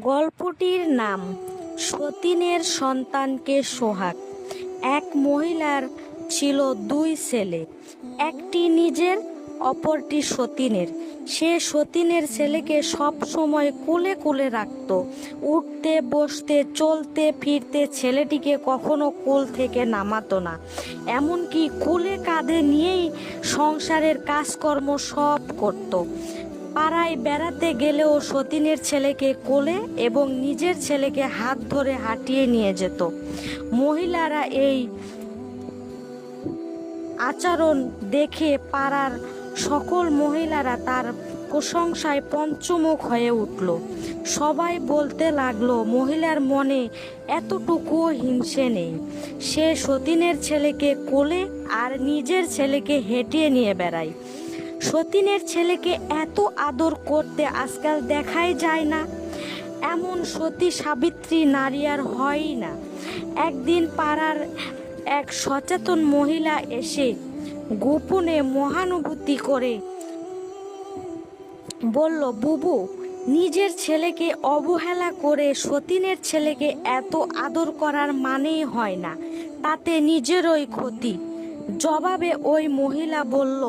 গল্পটির নাম সতীনের সন্তানকে সোহাগ। এক মহিলার ছিল দুই ছেলে, একটি নিজের, অপরটি সতীনের। সে সতীনের ছেলেকে সব সময় কুলে কোলে রাখত, উঠতে, বসতে, চলতে, ফিরতে ছেলেটিকে কখনো কুল থেকে নামাতো না। এমনকি কুলে কাঁধে নিয়েই সংসারের কাজকর্ম সব করত। পাড়ায় বেড়াতে গেলেও সতীনের ছেলেকে কোলে এবং নিজের ছেলেকে হাত ধরে হাঁটিয়ে নিয়ে যেত। মহিলারা এই আচরণ দেখে পাড়ার সকল মহিলারা তার প্রশংসায় পঞ্চমুখ হয়ে উঠল। সবাই বলতে লাগল, মহিলার মনে এতটুকুও হিংসে নেই। সে সতীনের ছেলেকে কোলে আর নিজের ছেলেকে হেঁটিয়ে নিয়ে বেড়ায়। সতীনের ছেলেকে এত আদর করতে আজকাল দেখাই যায় না। এমন সতী সাবিত্রী নারী আর হয়ই না। একদিন পাড়ার এক সচেতন মহিলা এসে গোপনে মহানুভূতি করে বলল, বুবু, নিজের ছেলেকে অবহেলা করে সতীনের ছেলেকে এত আদর করার মানেই হয় না। তাতে নিজেরই ক্ষতি। জবাবে ওই মহিলা বলল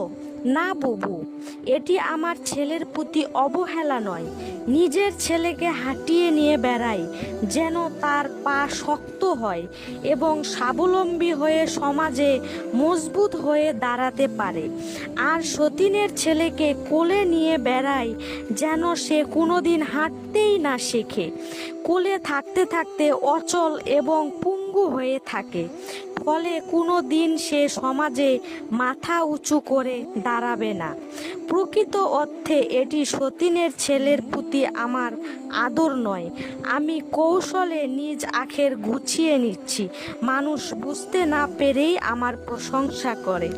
না বুবু, এটি আমার ছেলের প্রতি অবহেলা নয়। নিজের ছেলেকে হাঁটিয়ে নিয়ে বেড়াই, যেন তার পা শক্ত হয় এবং স্বাবলম্বী হয়ে সমাজে মজবুত হয়ে দাঁড়াতে পারে। আর সতীনের ছেলেকে কোলে নিয়ে বেড়াই, যেন সে কোনোদিন হাঁটতেই না শেখে। কোলে থাকতে থাকতে অচল এবং পুঙ্গু হয়ে থাকে। ফলে কোনো দিন সে সমাজে মাথা উঁচু করে দাঁড়াবে না। প্রকৃত অর্থে এটি সতীনের ছেলের প্রতি আমার আদর নয়। আমি কৌশলে নিজ আখের গুছিয়ে নিচ্ছি। মানুষ বুঝতে না পেরেই আমার প্রশংসা করে।